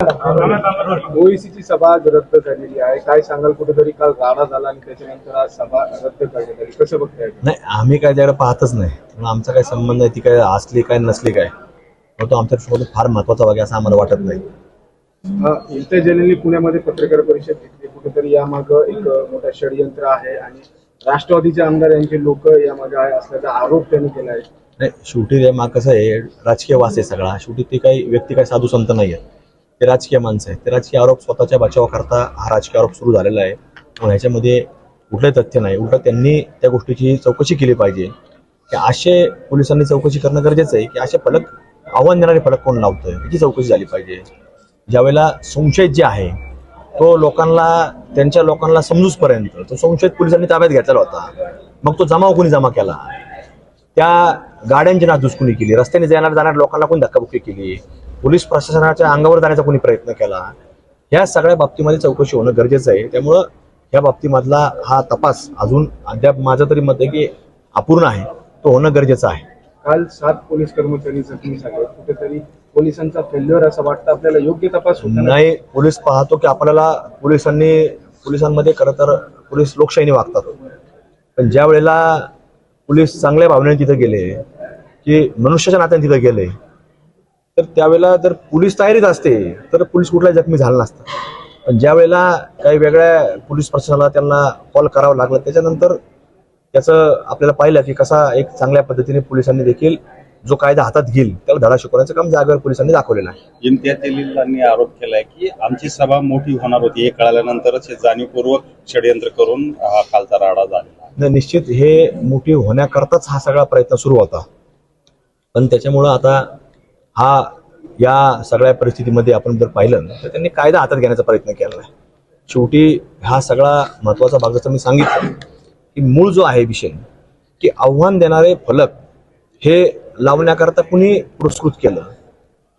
ओईसीची सभा आज रद्द झालेली आहे. काय सांगाल? कुठेतरी काल राडा झाला आणि त्याच्यानंतर आज सभा रद्द करण्यात आली. कसं बघताय? नाही आम्ही काय त्याकडे पाहतच नाही. त्यामुळे आमचा काय संबंध आहे ती काय असली काय नसली काय. तो आमच्या फार महत्त्वाचा भाग आहे असं आम्हाला वाटत नाही. इंटर जनरली पुण्यामध्ये पत्रकार परिषद घेतली. कुठेतरी यामागं एक मोठं षडयंत्र आहे आणि राष्ट्रवादीचे आमदार यांचे लोक यामागे आहे असल्याचा आरोप त्यांनी केला आहे नाही शेवटी मग कसं आहे राजकीय वास आहे सगळा. शेवटी ते काही व्यक्ती काही साधू संत नाही आहेत ते राजकीय माणसं आहेत. ते राजकीय आरोप स्वतःच्या बचावाकरता हा राजकीय आरोप सुरू झालेला आहे. मग ह्याच्यामध्ये कुठलंही तथ्य नाही. उलट त्यांनी त्या गोष्टीची चौकशी केली पाहिजे. की असे पोलिसांनी चौकशी करणं गरजेचं आहे की असे फलक आव्हान देणारे फलक कोण लावतोय याची चौकशी झाली पाहिजे. ज्यावेळेला संशयित जे आहे तो लोकांना त्यांच्या लोकांना समजूसपर्यंत तो संशयित पोलिसांनी ताब्यात घेतलेला होता. मग तो जमाव कोणी जमा केला? त्या गाड्यांची नासधूस कोणी केली? रस्त्याने जाणार जाणाऱ्या लोकांना कोणी धक्काबुक्की केली? पोलीस प्रशासनाच्या अंगावर जाण्याचा कोणी प्रयत्न केला या सगळ्या बाबतीमध्ये चौकशी होणं गरजेचं आहे. त्यामुळं या बाबतीमधला हा तपास अजून अद्याप माझं तरी मत आहे की अपूर्ण आहे. तो होणं गरजेचं आहे. काल सात पोलीस कर्मचारी जखमी झाले. कुठेतरी पोलिसांचा फेल्युअर असं वाटतं. आपल्याला योग्य तपास नाही. पोलीस पाहतो की आपल्याला पोलिसांनी पोलिसांमध्ये खरं तर पोलीस लोकशाहीने वागतात. पण ज्या वेळेला पोलीस चांगल्या भावनेने तिथे गेले की मनुष्याच्या नात्याने तिथे गेले तर त्यावेळेला जर पोलीस तयारीत असते तर पोलीस कुठलाही जखमी झाला नसता. पण ज्या वेळेला काही वेगळ्या पोलीस प्रशासनाला त्यांना कॉल करावा लागला त्याच्यानंतर त्याचं आपल्याला पाहिलं की कसा एक चांगल्या पद्धतीने पोलिसांनी देखील जो कायदा हातात घेईल त्याला धडा शिकवण्याचं काम जागेवर पोलिसांनी दाखवलेलं आहे. इम्तियाज जलीलांनी आरोप केलाय की आमची सभा मोठी होणार होती हे कळाल्यानंतरच हे जाणीवपूर्वक षडयंत्र करून हा कालचा राडा. नाही, निश्चित हे मोठी होण्याकरताच हा सगळा प्रयत्न सुरू होता. पण त्याच्यामुळं आता हा या सगळ्या परिस्थितीमध्ये आपण जर पाहिलं तर त्यांनी कायदा हातात घेण्याचा प्रयत्न केला आहे. शेवटी हा सगळा महत्त्वाचा भाग जसं मी सांगितलं की मूळ जो आहे विषय की आव्हान देणारे फलक हे लावण्याकरता कुणी पुरस्कृत केलं?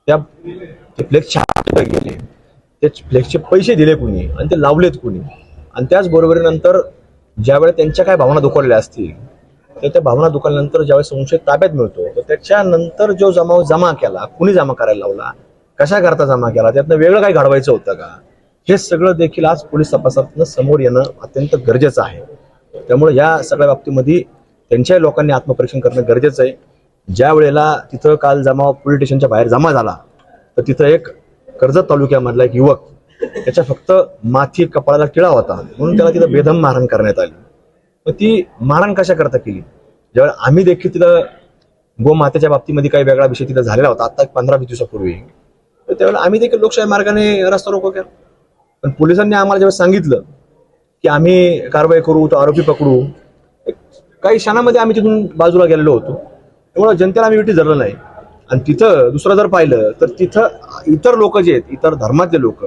त्या ते फ्लेक्स छापले गेले ते फ्लेक्सचे पैसे दिले कुणी आणि ते लावलेत कुणी? आणि त्याचबरोबरीनंतर ज्यावेळेस त्यांच्या काय भावना दुखवलेल्या असतील तर त्या भावना दुखावल्यानंतर ज्यावेळेस संशय ताब्यात मिळतो तर त्याच्यानंतर जो जमाव जमा केला कुणी जमा करायला लावला कशा करता जमा केला त्यातनं वेगळं काही घडवायचं होतं का? हे सगळं देखील आज पोलीस तपासातनं समोर येणं अत्यंत गरजेचं आहे. त्यामुळे या सगळ्या बाबतीमध्ये त्यांच्याही लोकांनी आत्मपरीक्षण करणं गरजेचं आहे. ज्या वेळेला तिथं काल जमाव पोलीस स्टेशनच्या बाहेर जमा झाला तर तिथं एक कर्जत तालुक्यामधला एक युवक त्याच्या फक्त माथी कपाळाला टिळा होता म्हणून त्याला तिथं बेदम मारहाण करण्यात आली. मग ती मारण कशा करता केली? ज्यावेळेला आम्ही देखील तिथं गोमातेच्या बाबतीमध्ये काही वेगळा विषय तिथं झालेला होता आता एक पंधरा वीस दिवसापूर्वी. तर त्यावेळेला आम्ही देखील लोकशाही मार्गाने रस्ता रोको केला. पण पोलिसांनी आम्हाला ज्यावेळेस सांगितलं की आम्ही कारवाई करू तो आरोपी पकडू काही क्षणामध्ये आम्ही तिथून बाजूला गेलेलो होतो. त्यामुळे जनतेला आम्ही विटी धरलं नाही. आणि तिथं दुसरं जर पाहिलं तर तिथं इतर लोक जे आहेत इतर धर्मातले लोक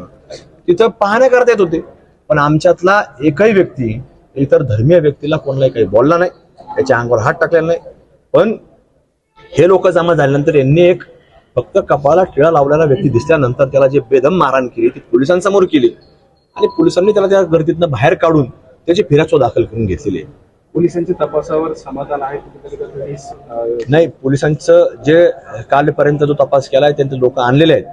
तिथं पाहण्याकरता येत होते. पण आमच्यातला एकही व्यक्ती इतर धर्मीय व्यक्तीला कोणालाही काही बोलला नाही त्याच्या अंगावर हात टाकलेला नाही. पण हे लोक जमा झाल्यानंतर यांनी एक फक्त कपाळाला टिळा लावलेला व्यक्ती दिसल्यानंतर त्याला जे बेदम मारहाण केली ती पोलिसांसमोर केली. आणि पोलिसांनी त्याला त्या गर्दीतनं बाहेर काढून त्याची फिर्याद दाखल करून घेतलेली आहे. पोलिसांच्या तपासावर समाधान आहे? नाही पोलिसांचं जे कालपर्यंत जो तपास केलाय त्यांचे लोक आणलेले आहेत.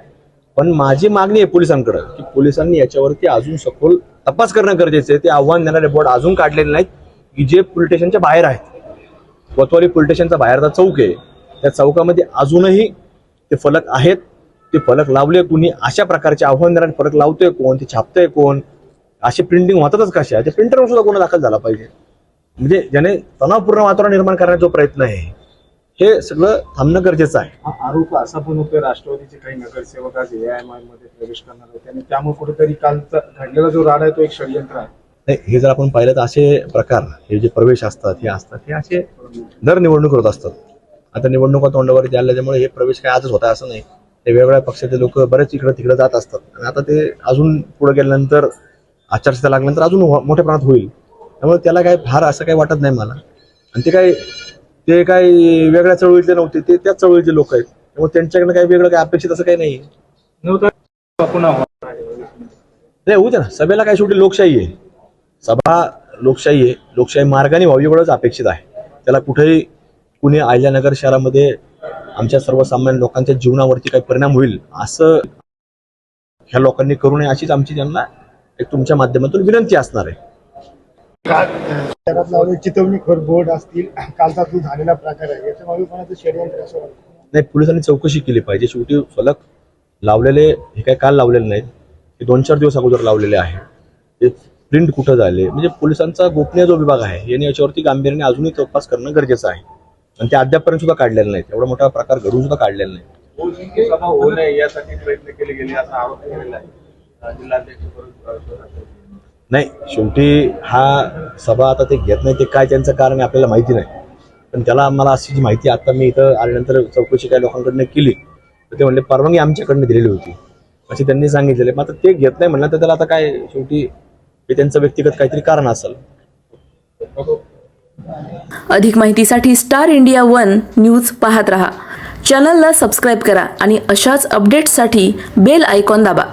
पण माझी मागणी आहे पोलिसांकडे की पोलिसांनी याच्यावरती अजून सखोल तपास करणं गरजेचं आहे. ते आव्हान देणारे बोर्ड अजून काढलेले नाहीत की जे पोलीस स्टेशनच्या बाहेर आहेत. कोतवाली पोलीस स्टेशनचा बाहेरचा चौक आहे. त्या चौकामध्ये अजूनही ते फलक आहेत. ते फलक लावले कुणी अशा प्रकारचे आव्हान देणारे फलक लावतोय कोण ते छापतोय कोण? अशी प्रिंटिंग होतातच कशा ते प्रिंटरवर सुद्धा कोणा दाखल झाला पाहिजे? म्हणजे ज्याने तणावपूर्ण वातावरण निर्माण करण्याचा प्रयत्न आहे हे सगळं थांबणं गरजेचं आहे. हा आरोप असा पण होतोय राष्ट्रवादीचे काही नगरसेवक आज एआयएमआयमध्ये प्रवेश करणार होते आणि त्यामुळे कुठेतरी कालचा घडलेला जो राडा आहे तो एक षडयंत्र आहे. नाही हे जर आपण पाहिलं तर असे प्रकार हे जे प्रवेश असतात हे असतात हे असे दर निवडणूक होत असतात. आता निवडणुका तोंडावरती आल्याच्यामुळे हे प्रवेश काय आजच होता असं नाही. ते वेगवेगळ्या पक्षाचे लोक बरेच इकडे तिकडे जात असतात. आणि आता ते अजून पुढे गेल्यानंतर आचारसंहिता लागल्यानंतर अजून हो- मोठ्या प्रमाणात होईल. त्यामुळे त्याला काय फार असं काही वाटत नाही मला. आणि ते काय ते काही वेगळ्या चळवळीतले नव्हते ते त्याच चळवळीचे लोक आहेत. त्यामुळे त्यांच्याकडनं काही वेगळं काही अपेक्षित असं काही नाही नव्हतं पुन्हा नाही होऊ दे ना. सभेला काय शेवटी लोकशाही आहे. सभा लोकशाही आहे. लोकशाही मार्गाने व्हावी एवढंच अपेक्षित आहे. त्याला कुठेही कुणी आयल्यानगर शहरामध्ये आमच्या सर्वसामान्य लोकांच्या जीवनावरती काही परिणाम होईल असं ह्या लोकांनी करू नये अशीच आमची त्यांना एक तुमच्या माध्यमातून विनंती असणार आहे. शहरात लावले चितवणीखोर बोर्ड असतील कालचा तो झालेला प्रकार आहे. याच्या मागे कोणाचं षडयंत्र असं नाही पोलिसांनी चौकशी केली पाहिजे. शेवटी फलक लावलेले हे काय काल लावलेले नाहीत हे दोन चार दिवस अगोदर लावलेले आहे. ते प्रिंट कुठं झाले? म्हणजे पोलिसांचा गोपनीय जो विभाग आहे यांनी याच्यावरती गांभीर्याने अजूनही तपास करणं गरजेचं आहे. आणि ते अद्यापपर्यंत सुद्धा काढलेले नाहीत. एवढा मोठा प्रकार घडून सुद्धा काढलेला नाही. सभा होऊ नये यासाठी प्रयत्न केले गेले असा आरोप केलेला आहे. जिल्हाध्यक्ष नाही शेवटी हा सभा आता ते घेत नाही ते काय त्यांचं कारण आहे आपल्याला माहिती नाही. पण त्याला मला अशी जी माहिती आता मी इथं आल्यानंतर चौकशी काही लोकांकडनं केली तर ते म्हणले परवानगी आमच्याकडनं दिलेली होती. असे त्यांनी सांगितलेले मग आता ते घेत नाही म्हणलं तर त्याला आता काय शेवटी हे त्यांचं व्यक्तिगत काहीतरी कारण असेल. अधिक माहितीसाठी स्टार इंडिया वन न्यूज पाहत रहा. चॅनलला सबस्क्राईब करा आणि अशाच अपडेट्ससाठी बेल आयकॉन दाबा.